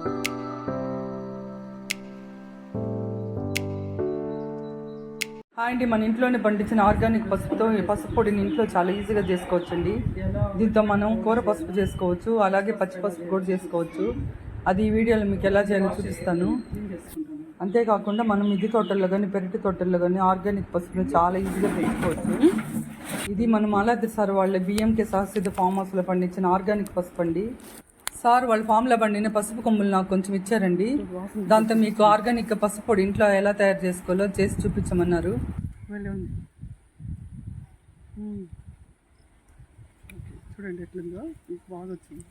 Hi అండి మన ఇంట్లోనే పండించిన ఆర్గానిక్ పసుపుతో ఈ పసుపు పొడిని ఇంట్లో చాలా ఈజీగా చేసుకోవచ్చండి. దీంతో మనం కూర పసుపు చేసుకోవచ్చు అలాగే పచ్చి పసుపు కూడా చేసుకోవచ్చు. అది ఈ వీడియోలో మీకు ఎలా చేయాలో చూపిస్తాను. అంతేకాకుండా మనం ఇది తోటల్లో కానీ పెరటి తోటల్లో కానీ ఆర్గానిక్ పసుపుని చాలా ఈజీగా పెంచుకోవచ్చు. ఇది మనం అలాది సార్ వాళ్ళ బిఎంకే సహసిద్ధ ఫామ్ హౌస్లో పండించిన ఆర్గానిక్ పసుపు అండి. సార్ వాళ్ళ ఫామ్లో పండిన పసుపు కొమ్ములు నాకు కొంచెం ఇచ్చారండి. దాంతో మీకు ఆర్గానిక్ పసుపు పొడి ఇంట్లో ఎలా తయారు చేసుకోవాలో చేసి చూపించమన్నారు. చూడండి ఎట్లుందో మీకు బాగా వచ్చింది.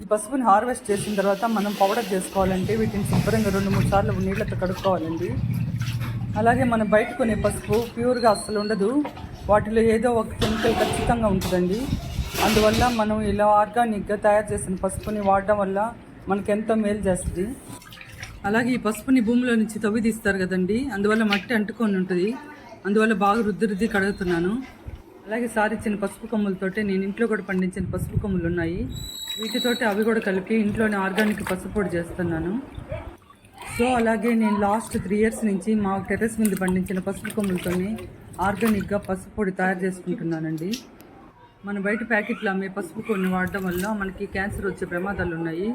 ఈ పసుపుని హార్వెస్ట్ చేసిన తర్వాత మనం పౌడర్ చేసుకోవాలంటే వీటిని శుభ్రంగా రెండు మూడు సార్లు నీళ్ళతో కడుక్కోవాలండి. అలాగే మనం బయట కొనే పసుపు ప్యూర్గా అస్సలు ఉండదు. వాటిలో ఏదో ఒక కెమికల్ ఖచ్చితంగా ఉంటుందండి. అందువల్ల మనం ఇలా ఆర్గానిక్గా తయారు చేసిన పసుపుని వాడడం వల్ల మనకెంతో ఎంతో మేలు చేస్తుంది. అలాగే ఈ పసుపుని భూమిలో నుంచి తవ్వి తీస్తారు కదండి. అందువల్ల మట్టి అంటుకొని ఉంటుంది. అందువల్ల బాగా రుద్ది రుద్ది కడుగుతున్నాను. అలాగే సార్ ఇచ్చిన పసుపు కొమ్ములతోటే నేను ఇంట్లో కూడా పండించిన పసుపు కొమ్ములు ఉన్నాయి. వీటితోటి అవి కూడా కలిపి ఇంట్లోనే ఆర్గానిక్ పసుపు పొడి చేస్తున్నాను. సో అలాగే నేను లాస్ట్ త్రీ ఇయర్స్ నుంచి మా టెర్రస్ మీద పండించిన పసుపు కొమ్ములతోనే ఆర్గానిక్గా పసుపు పొడి తయారు చేసుకుంటున్నానండి. మన బయట ప్యాకెట్లు అమ్మే పసుపు కొన్ని వాడడం వల్ల మనకి క్యాన్సర్ వచ్చే ప్రమాదాలు ఉన్నాయి.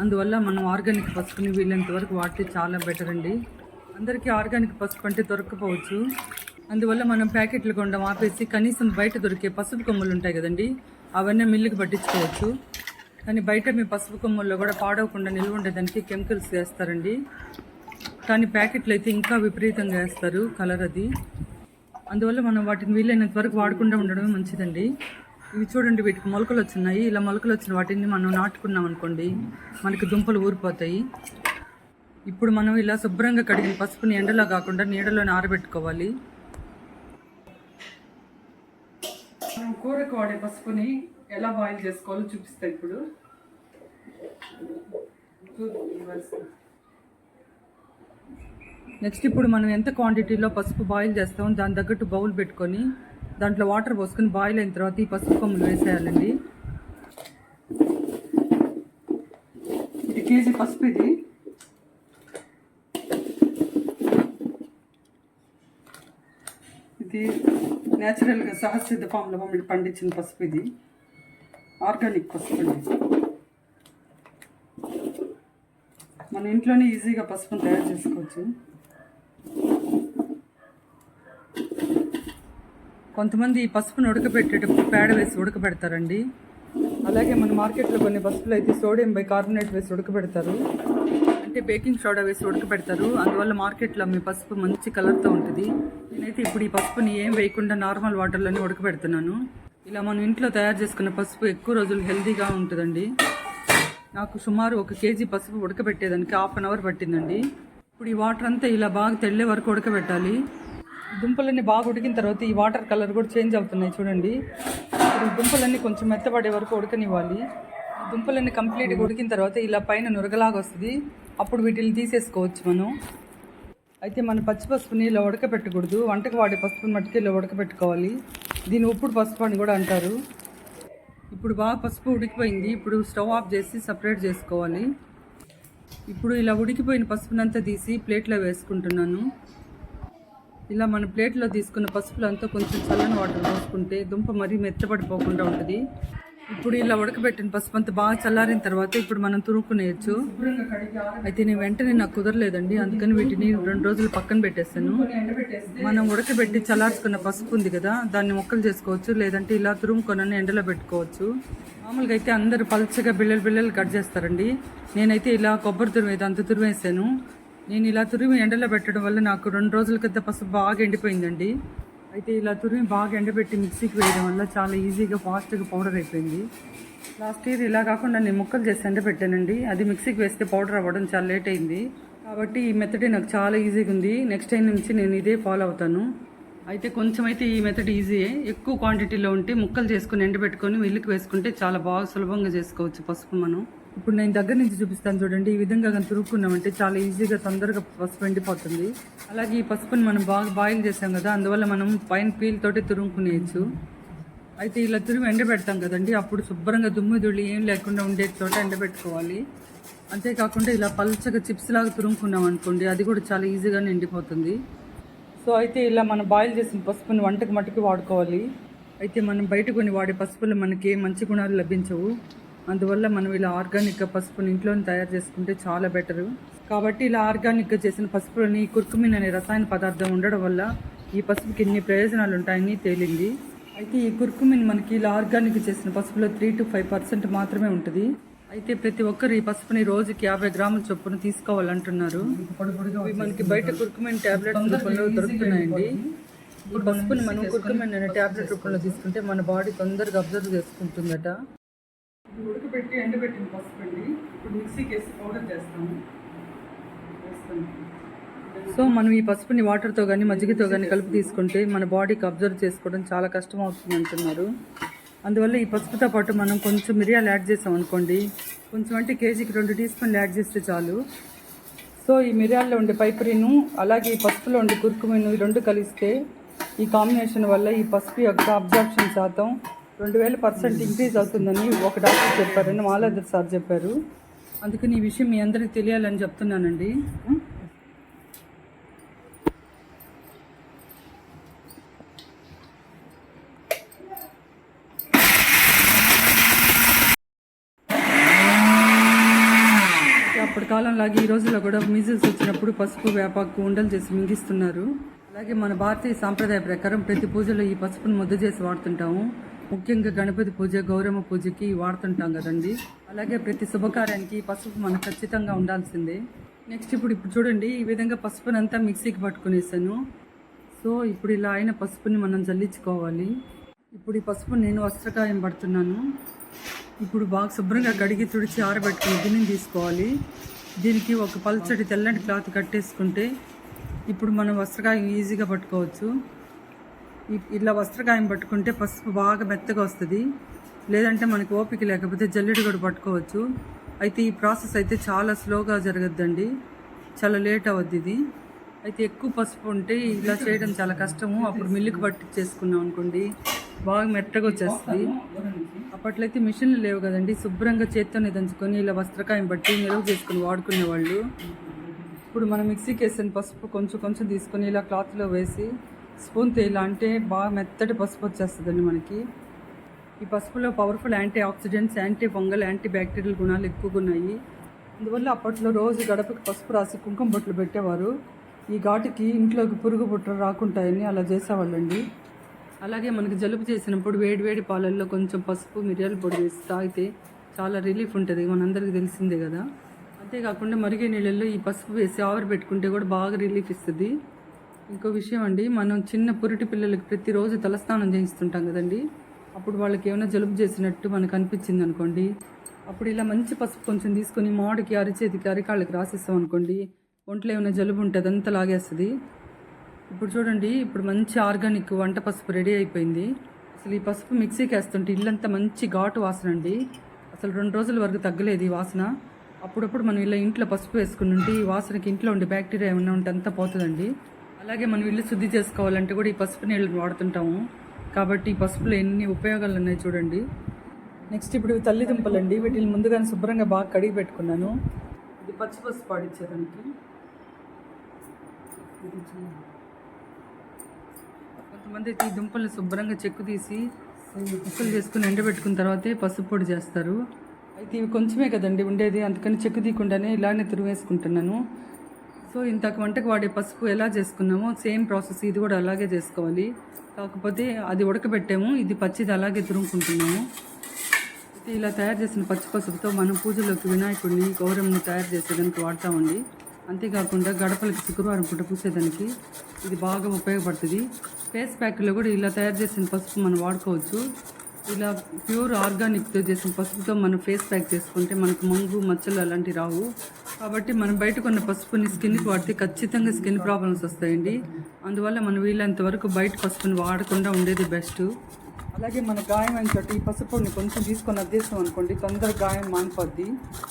అందువల్ల మనం ఆర్గానిక్ పసుపుని వీలైనంత వరకు వాడితే చాలా బెటర్ అండి. అందరికీ ఆర్గానిక్ పసుపు అంటే దొరకపోవచ్చు. అందువల్ల మనం ప్యాకెట్లు కొండం ఆపేసి కనీసం బయట దొరికే పసుపు కొమ్ములు ఉంటాయి కదండి అవన్నీ మిల్లుకి పట్టించుకోవచ్చు. కానీ బయట మీ పసుపు కొమ్ముల్లో కూడా పాడవకుండా నిల్వ ఉండేదానికి కెమికల్స్ వేస్తారండి. కానీ ప్యాకెట్లు అయితే ఇంకా విపరీతంగా వేస్తారు కలర్ అది. అందువల్ల మనం వాటిని వీలైనంత వరకు వాడకుండా ఉండడమే మంచిదండి. ఇవి చూడండి వీటికి మొలకలు వచ్చినాయి. ఇలా మొలకలు వచ్చిన వాటిని మనం నాటుకున్నాం అనుకోండి మనకి దుంపలు ఊరిపోతాయి. ఇప్పుడు మనం ఇలా శుభ్రంగా కడిగిన పసుపుని ఎండలో కాకుండా నీడలోనే ఆరబెట్టుకోవాలి. మనం కూరకు వాడే పసుపుని ఎలా బాయిల్ చేసుకోవాలో చూపిస్తా ఇప్పుడు. నెక్స్ట్ ఇప్పుడు మనం ఎంత క్వాంటిటీలో పసుపు బాయిల్ చేస్తామో దాని తగ్గట్టు బౌల్ పెట్టుకొని దాంట్లో వాటర్ పోసుకొని బాయిల్ అయిన తర్వాత ఈ పసుపు కొమ్ములు వేసేయాలండి. ఇది కేజీ పసుపు ఇది. ఇది న్యాచురల్గా సహసిద్ధ ఫామ్లో మమ్మల్ని పండించిన పసుపు ఇది. ఆర్గానిక్ పసుపు అండి. మన ఇంట్లోనే ఈజీగా పసుపును తయారు చేసుకోవచ్చు. కొంతమంది ఈ పసుపును ఉడకబెట్టేటప్పుడు పేడ వేసి ఉడకబెడతారండి. అలాగే మన మార్కెట్లో కొన్ని పసుపులు అయితే సోడియం బై కార్బోనేట్ వేసి ఉడకబెడతారు. అంటే బేకింగ్ సోడా వేసి ఉడకబెడతారు. అందువల్ల మార్కెట్లో మీ పసుపు మంచి కలర్తో ఉంటుంది. నేనైతే ఇప్పుడు ఈ పసుపుని ఏం వేయకుండా నార్మల్ వాటర్లోనే ఉడకబెడుతున్నాను. ఇలా మనం ఇంట్లో తయారు చేసుకున్న పసుపు ఎక్కువ రోజులు హెల్తీగా ఉంటుందండి. నాకు సుమారు ఒక కేజీ పసుపు ఉడకబెట్టేదానికి హాఫ్ అన్ అవర్ పట్టిందండి. ఇప్పుడు ఈ వాటర్ అంతా ఇలా బాగా తెల్లే వరకు ఉడకబెట్టాలి. దుంపలన్నీ బాగా ఉడికిన తర్వాత ఈ వాటర్ కలర్ కూడా చేంజ్ అవుతున్నాయి చూడండి. ఇప్పుడు ఈ దుంపలన్నీ కొంచెం మెత్తపడే వరకు ఉడకనివ్వాలి. దుంపలన్నీ కంప్లీట్గా ఉడికిన తర్వాత ఇలా పైన నురగలాగా వస్తుంది. అప్పుడు వీటిని తీసేసుకోవచ్చు మనం. అయితే మన పచ్చి పసుపుని ఇలా ఉడకబెట్టకూడదు వంటకు వాడే పసుపుని మట్టుకు ఇలా ఉడకబెట్టుకోవాలి దీని ఉప్పుడు పసుపు అని కూడా అంటారు. ఇప్పుడు బాగా పసుపు ఉడికిపోయింది. ఇప్పుడు స్టవ్ ఆఫ్ చేసి సపరేట్ చేసుకోవాలి. ఇప్పుడు ఇలా ఉడికిపోయిన పసుపునంతా తీసి ప్లేట్లో వేసుకుంటున్నాను. ఇలా మన ప్లేట్లో తీసుకున్న పసుపులంతా కొంచెం చల్లని వాటర్ పోసుకుంటే దుంప మరీ మెత్తపడిపోకుండా ఉంటుంది. ఇప్పుడు ఇలా ఉడకబెట్టిన పసుపు అంతా బాగా చల్లారిన తర్వాత ఇప్పుడు మనం తురుక్కునేయచ్చు అయితే నేను వెంటనే నాకు కుదరలేదండి అందుకని వీటిని రెండు రోజులు పక్కన పెట్టేస్తాను. మనం ఉడకబెట్టి చల్లార్చుకున్న పసుపు ఉంది కదా దాన్ని మొక్కలు చేసుకోవచ్చు లేదంటే ఇలా తురుముకొని ఎండలో పెట్టుకోవచ్చు. మామూలుగా అయితే అందరూ పలచగా బిళ్ళలు బిళ్ళలు కట్ చేస్తారండి. నేనైతే ఇలా కొబ్బరి తురుము అంత తురిమేసాను నేను ఇలా తురిమి ఎండలో పెట్టడం వల్ల నాకు రెండు రోజుల కింద పసుపు బాగా ఎండిపోయిందండి. అయితే ఇలా తురిమి బాగా ఎండబెట్టి మిక్సీకి వేయడం వల్ల చాలా ఈజీగా ఫాస్ట్గా పౌడర్ అయిపోయింది. లాస్ట్ ఇయర్ ఇలా కాకుండా నేను ముక్కలు చేసి ఎండబెట్టానండి అది మిక్సీకి వేస్తే పౌడర్ అవ్వడం చాలా లేట్ అయింది. కాబట్టి ఈ మెథడ్ నాకు చాలా ఈజీగా ఉంది. నెక్స్ట్ టైం నుంచి నేను ఇదే ఫాలో అవుతాను. అయితే కొంచెం అయితే ఈ మెథడ్ ఈజీయే ఎక్కువ క్వాంటిటీలో ఉంటే ముక్కలు చేసుకుని ఎండబెట్టుకొని మిల్లుకి వేసుకుంటే చాలా బాగా సులభంగా చేసుకోవచ్చు పసుపు మనం. ఇప్పుడు నేను దగ్గర నుంచి చూపిస్తాను చూడండి. ఈ విధంగా కానీ తురుక్కున్నామంటే చాలా ఈజీగా తొందరగా పసుపు ఎండిపోతుంది. అలాగే ఈ పసుపుని మనం బాగా బాయిల్ చేసాం కదా అందువల్ల మనం పైన పీల్ తోటి తురుముకునేయచ్చు. అయితే ఇలా తురుము ఎండబెడతాం కదండి అప్పుడు శుభ్రంగా దుమ్ము దుళ్ళి ఏం లేకుండా ఉండే చోట ఎండబెట్టుకోవాలి. అంతేకాకుండా ఇలా పల్చగా చిప్స్ లాగా తురుముకున్నాం అనుకోండి అది కూడా చాలా ఈజీగానే ఎండిపోతుంది. సో అయితే ఇలా మనం బాయిల్ చేసిన పసుపుని వంటకు మట్టుకు వాడుకోవాలి. అయితే మనం బయట కొన్ని వాడే పసుపులు మనకి మంచి గుణాలు లభించవు. అందువల్ల మనం ఇలా ఆర్గానిక్గా పసుపుని ఇంట్లోనే తయారు చేసుకుంటే చాలా బెటరు. కాబట్టి ఇలా ఆర్గానిక్గా చేసిన పసుపులని కుర్కుమిన్ అనే రసాయన పదార్థం ఉండడం వల్ల ఈ పసుపుకి ఎన్ని ప్రయోజనాలు ఉంటాయని తేలింది. అయితే ఈ కుర్కుమిన్ మనకి ఇలా ఆర్గానిక్ చేసిన పసుపులో త్రీ టు ఫైవ్ పర్సెంట్ మాత్రమే ఉంటుంది. అయితే ప్రతి ఒక్కరు ఈ పసుపుని రోజుకి యాభై గ్రాముల చొప్పున తీసుకోవాలంటున్నారు. మనకి బయట కుర్కుమిన్ టాబ్లెట్స్ రూపంలో దొరుకుతున్నాయండి. ఈ పసుపుని మనం కుర్కుమిన్ అనే టాబ్లెట్ రూపంలో తీసుకుంటే మన బాడీ తొందరగా అబ్జర్వ్ చేసుకుంటుందట. ఉడకబెట్టి ఎండబెట్టిన పసుపు అండి. ఇప్పుడు మిక్సీకి వేసి పౌడర్ చేస్తాము. సో మనం ఈ పసుపుని వాటర్తో కానీ మజ్జిగతో కానీ కలిపి తీసుకుంటే మన బాడీకి అబ్జర్వ్ చేసుకోవడం చాలా కష్టం అవుతుంది అంటున్నారు. అందువల్ల ఈ పసుపుతో పాటు మనం కొంచెం మిరియాలు యాడ్ చేసాం అనుకోండి. కొంచెం అంటే కేజీకి రెండు టీ స్పూన్లు యాడ్ చేస్తే చాలు. సో ఈ మిరియాల్లో ఉండే పైపరీను అలాగే ఈ పసుపులో ఉండే కురుకుమిను ఈ రెండు కలిస్తే ఈ కాంబినేషన్ వల్ల ఈ పసుపు యొక్క అబ్జర్ప్షన్ శాతం రెండు వేల పర్సెంట్ ఇంక్రీజ్ అవుతుందని ఒక డాక్టర్ చెప్పారని మాలాదర్ సార్ చెప్పారు. అందుకని ఈ విషయం మీ అందరికీ తెలియాలని చెప్తున్నానండి. అప్పటి కాలంలాగే ఈ రోజుల్లో కూడా మిజిల్స్ వచ్చినప్పుడు పసుపు వేపాకు ఉండలు చేసి మింగిస్తున్నారు. అలాగే మన భారతీయ సాంప్రదాయ ప్రకారం ప్రతి పూజలో ఈ పసుపును ముద్ద చేసి వాడుతుంటాము. ముఖ్యంగా గణపతి పూజ గౌరమ్మ పూజకి వాడుతుంటాం కదండి. అలాగే ప్రతి శుభకార్యానికి పసుపు మనకు ఖచ్చితంగా ఉండాల్సిందే. నెక్స్ట్ ఇప్పుడు ఇప్పుడు చూడండి ఈ విధంగా పసుపునంతా మిక్సీకి పట్టుకునేసాను. సో ఇప్పుడు ఇలా అయిన పసుపుని మనం జల్లించుకోవాలి. ఇప్పుడు ఈ పసుపు నేను వస్త్రకాయం పడుతున్నాను. ఇప్పుడు బాగా శుభ్రంగా కడిగి తుడిచి ఆరబెట్టుకుని గిన్నెని తీసుకోవాలి. దీనికి ఒక పల్చటి తెల్లటి క్లాత్ కట్టేసుకుంటే ఇప్పుడు మనం వస్త్రకాయం ఈజీగా పట్టుకోవచ్చు. ఇలా వస్త్రకాయం పట్టుకుంటే పసుపు బాగా మెత్తగా వస్తుంది. లేదంటే మనకి ఓపిక లేకపోతే జల్లెడు కూడా పట్టుకోవచ్చు. అయితే ఈ ప్రాసెస్ అయితే చాలా స్లోగా జరగద్దండి. చాలా లేట్ అవుద్ది ఇది. అయితే ఎక్కువ పసుపు ఉంటే ఇలా చేయడం చాలా కష్టము. అప్పుడు మిల్లుకి పట్టించేసుకున్నాం అనుకోండి బాగా మెత్తగా వచ్చేస్తుంది. అప్పట్లో అయితే మిషన్లు లేవు కదండి. శుభ్రంగా చేత్తోనే దంచుకొని ఇలా వస్త్రకాయం బట్టి నిల్వ చేసుకుని వాడుకునేవాళ్ళు ఇప్పుడు మనం మిక్సీకి వేసిన పసుపు కొంచెం కొంచెం తీసుకొని ఇలా క్లాత్లో వేసి స్పూన్తో ఇలా అంటే బాగా మెత్తటి పసుపు వచ్చేస్తుందండి మనకి. ఈ పసుపులో powerful antioxidants antifungal antibacterial గుణాలు ఎక్కువగా ఉన్నాయి. అందువల్ల అప్పట్లో రోజు గడపకి పసుపు రాసి కుంకుమ బొట్లు పెట్టేవారు. ఈ ఘాటుకి ఇంట్లోకి పురుగు బుట్టలు రాకుంటాయని అలా చేసేవాళ్ళండి. అలాగే మనకి జలుబు చేసినప్పుడు వేడి వేడి పాలల్లో కొంచెం పసుపు మిరియాల పొడి వేసి తాగితే చాలా రిలీఫ్ ఉంటుంది. మనందరికీ తెలిసిందే కదా. అంతేకాకుండా మరిగే నీళ్ళల్లో ఈ పసుపు వేసి ఆవిరి పెట్టుకుంటే కూడా బాగా రిలీఫ్ ఇస్తుంది. ఇంకో విషయం అండి మనం చిన్న పురిటి పిల్లలకి ప్రతిరోజు తలస్నానం చేయిస్తుంటాం కదండి. అప్పుడు వాళ్ళకి ఏమైనా జలుబు చేసినట్టు మనకు అనిపించింది అనుకోండి. అప్పుడు ఇలా మంచి పసుపు కొంచెం తీసుకొని మాడికి అరిచేతికి అరికాళ్ళకి రాసేస్తాం అనుకోండి. ఒంట్లో ఏమైనా జలుబు ఉంటుంది అంతా లాగేస్తుంది. ఇప్పుడు చూడండి ఇప్పుడు మంచి ఆర్గానిక్ వంట పసుపు రెడీ అయిపోయింది. అసలు ఈ పసుపు మిక్సీకి వేస్తుంటే ఇల్లంతా మంచి ఘాటు వాసన అండి. అసలు రెండు రోజుల వరకు తగ్గలేదు ఈ వాసన. అప్పుడప్పుడు మనం ఇలా ఇంట్లో పసుపు వేసుకుని ఉంటే ఈ వాసనకి ఇంట్లో ఉండే బ్యాక్టీరియా ఏమైనా ఉంటే అంతా పోతుందండి. అలాగే మనం ఇల్లు శుద్ధి చేసుకోవాలంటే కూడా ఈ పసుపు నీళ్ళని వాడుతుంటాము. కాబట్టి ఈ పసుపులో ఎన్ని ఉపయోగాలు ఉన్నాయి చూడండి. నెక్స్ట్ ఇప్పుడు ఇవి తల్లిదుంపలండి. వీటిని ముందుగానే శుభ్రంగా బాగా కడిగి పెట్టుకున్నాను. ఇది పచ్చి పసుపు పాడిచ్చేదానికి. కొంతమంది ఈ దుంపలు శుభ్రంగా చెక్కు తీసి ముక్కలు చేసుకుని ఎండబెట్టుకున్న తర్వాతే పసుపు పొడి చేస్తారు. అయితే ఇవి కొంచెమే కదండి ఉండేది. అందుకని చెక్కు తీయకుండానే ఇలానే తురివేసుకుంటున్నాను. సో ఇంతకు వంటకు వాడే పసుపు ఎలా చేసుకున్నామో సేమ్ ప్రాసెస్ ఇది కూడా అలాగే చేసుకోవాలి. కాకపోతే అది ఉడకబెట్టాము ఇది పచ్చిది అలాగే తురుముకుంటున్నాము. అయితే ఇలా తయారు చేసిన పచ్చి పసుపుతో మనం పూజలోకి వినాయకుడిని గౌరమ్మని తయారు చేసేదానికి వాడతామండి. అంతేకాకుండా గడపలకి శుక్రవారం పూట పూసేదానికి ఇది బాగా ఉపయోగపడుతుంది. ఫేస్ ప్యాక్లో కూడా ఇలా తయారు చేసిన పసుపు మనం వాడుకోవచ్చు. ఇలా ప్యూర్ ఆర్గానిక్తో చేసిన పసుపుతో మనం ఫేస్ ప్యాక్ చేసుకుంటే మనకు మంగు మచ్చలు అలాంటివి రావు. కాబట్టి మనం బయట కొన్న పసుపుని స్కిన్కి వాడితే ఖచ్చితంగా స్కిన్ ప్రాబ్లమ్స్ వస్తాయండి. అందువల్ల మనం వీలైనంత వరకు బయట పసుపుని వాడకుండా ఉండేది బెస్ట్. అలాగే మన గాయం అయిన చోట ఈ పసుపుని కొంచెం తీసుకొని అద్దేస్తాం అనుకోండి. తొందరగా గాయం మానిపోద్ది.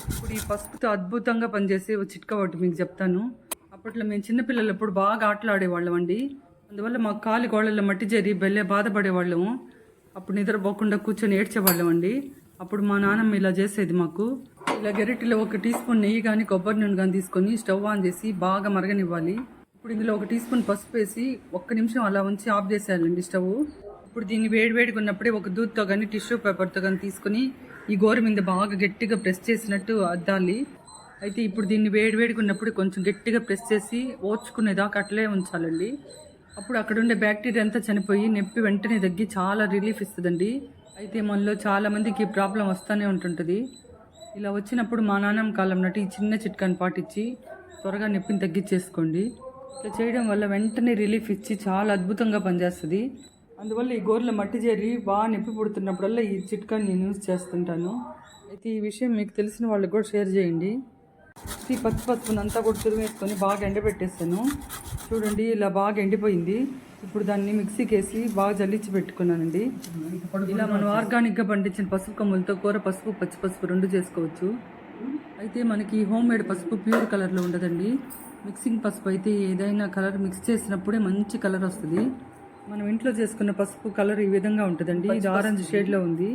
ఇప్పుడు ఈ పసుపుతో అద్భుతంగా పనిచేసే ఒక చిట్కా ఒకటి మీకు చెప్తాను. అప్పట్లో మేము చిన్నపిల్లలు ఎప్పుడు బాగా ఆటలు ఆడేవాళ్ళం అండి అందువల్ల మా కాలి గోళ్ళలో మట్టి చేరి బెల్లే బాధపడేవాళ్ళము. అప్పుడు నిద్రపోకుండా కూర్చొని ఏడ్చేవాళ్ళం అండి అప్పుడు మా నాన్నమ్మ ఇలా చేసేది మాకు. ఇలా గెరిటిలో ఒక టీ స్పూన్ నెయ్యి కానీ కొబ్బరి నూనె కానీ తీసుకొని స్టవ్ ఆన్ చేసి బాగా మరగనివ్వాలి. ఇప్పుడు ఇందులో ఒక టీ స్పూన్ పసుపు వేసి ఒక్క నిమిషం అలా ఉంచి ఆఫ్ చేసేయాలండి స్టవ్. ఇప్పుడు దీన్ని వేడివేడిగా ఉన్నప్పుడే ఒక దూత్తో కానీ టిష్యూ పేపర్తో కానీ తీసుకొని ఈ గోర మీద బాగా గట్టిగా ప్రెస్ చేసినట్టు అద్దాలి. అయితే ఇప్పుడు దీన్ని వేడివేడిగా ఉన్నప్పుడు కొంచెం గట్టిగా ప్రెస్ చేసి ఓర్చుకునేదాకా అట్లే ఉంచాలండి. అప్పుడు అక్కడ ఉండే బ్యాక్టీరియా అంతా చనిపోయి నొప్పి వెంటనే తగ్గి చాలా రిలీఫ్ ఇస్తుందండి. అయితే మనలో చాలా మందికి ప్రాబ్లం వస్తూనే ఉంటుంటుంది. ఇలా వచ్చినప్పుడు మా నాన్నమ్మ కాలం నాటి ఈ చిన్న చిట్కాని పాటించి త్వరగా నొప్పిని తగ్గించేసుకోండి. ఇట్లా చేయడం వల్ల వెంటనే రిలీఫ్ ఇచ్చి చాలా అద్భుతంగా పనిచేస్తుంది. అందువల్ల ఈ గోర్ల మట్టి చేరి బాగా నొప్పి పుడుతున్నప్పుడల్లా ఈ చిట్కాని నేను యూజ్ చేస్తుంటాను. అయితే ఈ విషయం మీకు తెలిసిన వాళ్ళకి కూడా షేర్ చేయండి. ఈ పచ్చి పసుపుని అంతా కూడా తురిమేసుకొని బాగా ఎండబెట్టేస్తాను. చూడండి ఇలా బాగా ఎండిపోయింది. ఇప్పుడు దాన్ని మిక్సీకి వేసి బాగా జల్లించి పెట్టుకున్నానండి. ఇలా మనం ఆర్గానిక్గా పండించిన పసుపు కొమ్ములతో కూర పసుపు పచ్చి పసుపు రెండు చేసుకోవచ్చు. అయితే మనకి హోమ్ మేడ్ పసుపు ప్యూర్ కలర్లో ఉండదండి. మిక్సింగ్ పసుపు అయితే ఏదైనా కలర్ మిక్స్ చేసినప్పుడే మంచి కలర్ వస్తుంది. మనం ఇంట్లో చేసుకున్న పసుపు కలర్ ఈ విధంగా ఉంటుందండి. ఇది ఆరెంజ్ షేడ్లో ఉంది.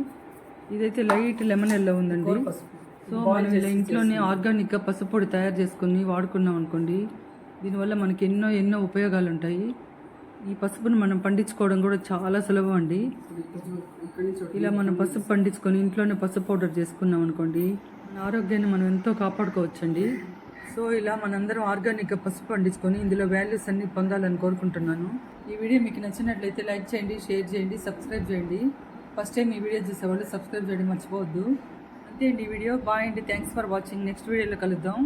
ఇదైతే లైట్ లెమన్ ఎల్లో ఉందండి. సో మనం ఇలా ఇంట్లోనే ఆర్గానిక్గా పసుపు పొడి తయారు చేసుకుని వాడుకున్నాం అనుకోండి దీనివల్ల మనకి ఎన్నో ఎన్నో ఉపయోగాలు ఉంటాయి ఈ పసుపును మనం పండించుకోవడం కూడా చాలా సులభం అండి. ఇలా మనం పసుపు పండించుకొని ఇంట్లోనే పసుపు పౌడర్ చేసుకున్నాం అనుకోండి మన ఆరోగ్యాన్ని మనం ఎంతో కాపాడుకోవచ్చండి. సో ఇలా మనందరం ఆర్గానిక్గా పసుపు పండించుకొని ఇందులో వాల్యూస్ అన్ని పొందాలని కోరుకుంటున్నాను. ఈ వీడియో మీకు నచ్చినట్లయితే లైక్ చేయండి షేర్ చేయండి సబ్స్క్రైబ్ చేయండి. ఫస్ట్ టైం ఈ వీడియో చూసేవాళ్ళు సబ్స్క్రైబ్ చేయడం మర్చిపోవద్దు. అంతే అండి వీడియో. బాయ్ అండి. థ్యాంక్స్ ఫర్ వాచింగ్ నెక్స్ట్ వీడియోలో కలుద్దాం.